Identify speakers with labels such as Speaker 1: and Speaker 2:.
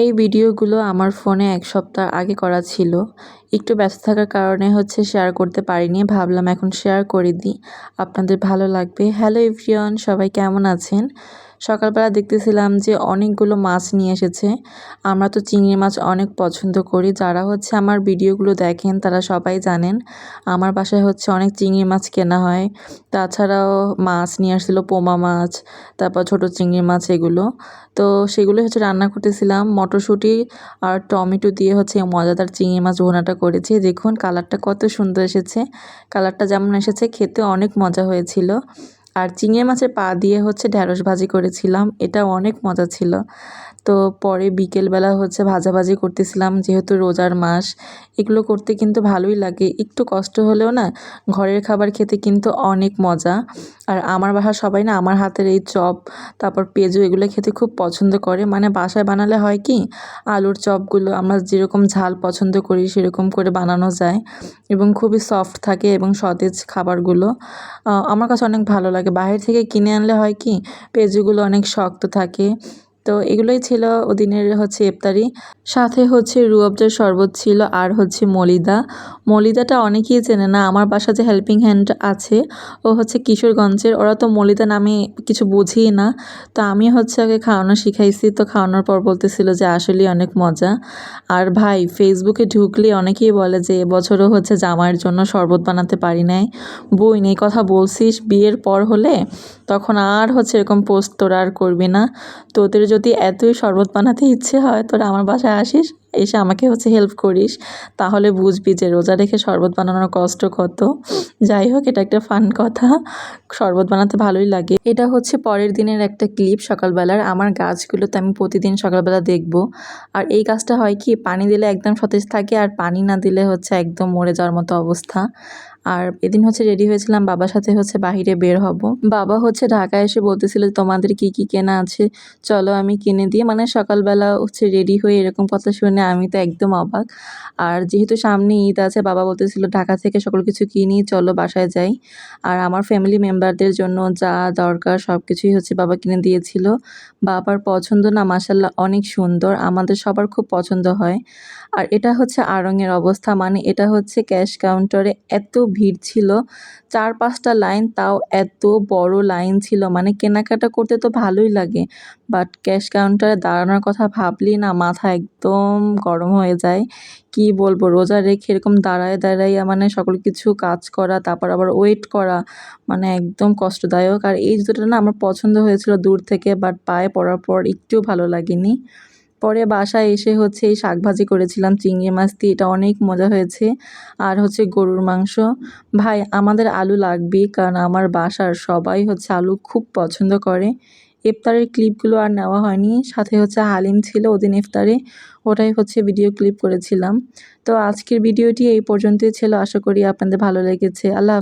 Speaker 1: এই ভিডিওগুলো আমার ফোনে এক সপ্তাহ আগে করা ছিল। একটু ব্যস্ত থাকার কারণে হচ্ছে শেয়ার করতে পারিনি, ভাবলাম এখন শেয়ার করে দিই। আপনাদের ভালো লাগবে। হ্যালো এভরিওয়ান সবাই কেমন আছেন? সকালবেলা দেখতেছিলাম যে অনেকগুলো মাছ নিয়ে এসেছে। আমরা তো চিংড়ি মাছ অনেক পছন্দ করি। যারা হচ্ছে আমার ভিডিওগুলো দেখেন তারা সবাই জানেন, আমার বাসায় হচ্ছে অনেক চিংড়ি মাছ কেনা হয়। তাছাড়াও মাছ নিয়ে আসছিল পোমা মাছ, তারপর ছোট চিংড়ি মাছ এগুলো। তো সেগুলো হচ্ছে রান্না করতেছিলাম। মটরশুঁটি আর টমেটো দিয়ে হচ্ছে মজাদার চিংড়ি মাছ ভোনাটা করেছি। দেখুন, কালারটা কত সুন্দর এসেছে। কালারটা যেমন এসেছে, খেতে অনেক মজা হয়েছিল। আর চিংড়ি মাছের পা দিয়ে হচ্ছে ঢ্যাঁড়স ভাজি করেছিলাম এটা অনেক মজা ছিল। তো পরে বিকেলবেলা হচ্ছে ভাজাভাজি করতেছিলাম, যেহেতু রোজার মাস। এগুলো করতে কিন্তু ভালোই লাগে। একটু কষ্ট হলেও না, ঘরের খাবার খেতে কিন্তু অনেক মজা। আর আমার বাসার সবাই না, আমার হাতের এই চপ, তারপর পেঁজু এগুলো খেতে খুব পছন্দ করে। মানে বাসায় বানালে হয় কি, আলুর চপগুলো আমরা যেরকম ঝাল পছন্দ করি, সেরকম করে বানানো যায়। এবং খুবই সফট থাকে এবং সতেজ খাবারগুলো। আমার কাছে অনেক ভালো লাগে। বাইরে থেকে কিনে আনলে হয় কি পেঁজুগুলো অনেক শক্ত থাকে। তো এগুলোই ছিল ওদিনের হচ্ছে ইফতারি। সাথে হচ্ছে রুয়াবজার শরবত ছিল আর হচ্ছে মলিদা। মলিদাটা অনেকেই চেনে না, আমার বাসা যে হেল্পিং হ্যান্ড আছে, ও হচ্ছে কিশোরগঞ্জের। ওরা তো মলিদা নামে কিছু বুঝিই না। তো আমি হচ্ছে আগে খাওয়ানো শিখাইছি, তো খাওয়ানোর পর বলতেছিল যে আসলেই অনেক মজা। আর ভাই ফেসবুকে ঢুকলে অনেকেই বলে যে এবছরও হচ্ছে জামাইয়ের জন্য শরবত বানাতে পারি নাই। বই নেই, কথা বলছিস, বিয়ের পর হলে তখন আর হচ্ছে এরকম পোস্ট তোরা আর করবি না। তোদের যদি এতই শরবত বানাতে ইচ্ছে হয়, তোরা আমার বাসায় আসিস, এসে আমাকে হচ্ছে হেল্প করিস। তাহলে বুঝবি যে রোজা রেখে শরবত বানানোর কষ্ট কত। যাই হোক, এটা একটা ফান কথা। শরবত বানাতে ভালোই লাগে। এটা হচ্ছে পরের দিনের একটা ক্লিপ সকালবেলার। আমার গাছগুলোতে আমি প্রতিদিন সকালবেলা দেখব। আর এই গাছটা হয় কি, পানি দিলে একদম সতেজ থাকে, আর পানি না দিলে হচ্ছে একদম মরে যাওয়ার মতো অবস্থা। আর এদিন হচ্ছে রেডি হয়েছিলাম, বাবার সাথে হচ্ছে বাহিরে বের হব। বাবা হচ্ছে ঢাকা এসে বলতেছিল, তোমাদের কি কি কেনা আছে? চলো আমি কিনে দিয়ে মানে সকালবেলা হচ্ছে রেডি হয়ে এরকম কথা শুনে আমি তো একদম অবাক। আর যেহেতু সামনে ঈদ আছে, বাবা বলতেছিল, ঢাকা থেকে সকল কিছু কিনি, চলো বাসায় যাই। আর আমার ফ্যামিলি মেম্বারদের জন্য যা দরকার সব কিছুই হচ্ছে বাবা কিনে দিয়েছিল। বাবার পছন্দ না মাসাল্লাহ অনেক সুন্দর। আমাদের সবার খুব পছন্দ হয়। আর এটা হচ্ছে আড়ংয়ের অবস্থা মানে এটা হচ্ছে ক্যাশ কাউন্টারে এত ভিড় ছিল। চার পাঁচটা লাইন তাও এত বড় লাইন ছিল মানে কেনাকাটা করতে তো ভালোই লাগে। বাট ক্যাশ কাউন্টারে দাঁড়ানোর কথা ভাবলি না, মাথা একদম গরম হয়ে যায়। কি বলব, রোজা রেখে এরকম দাঁড়ায় দাঁড়াইয়া মানে সকল কিছু কাজ করা, তারপর আবার ওয়েট করা মানে একদম কষ্টদায়ক। আর এই জুতোটা না আমার পছন্দ হয়েছিল দূর থেকে বাট পায়ে পড়ার পর একটু ভালো লাগেনি। পরে বাসায় এসে হচ্ছে এই শাক ভাজি করেছিলাম, চিংড়ি মাছ দিয়ে। এটা অনেক মজা হয়েছে। আর হচ্ছে গরুর মাংস। ভাই, আমাদের আলু লাগবে কারণ আমার বাসার সবাই হচ্ছে আলু খুব পছন্দ করে। ইফতারের ক্লিপগুলো আর নেওয়া হয়নি। সাথে হচ্ছে হালিম ছিল ওদিন ইফতারে। ওটাই হচ্ছে ভিডিও ক্লিপ করেছিলাম। তো আজকের ভিডিওটি এই পর্যন্তই ছিল। আশা করি আপনাদের ভালো লেগেছে। আল্লাহ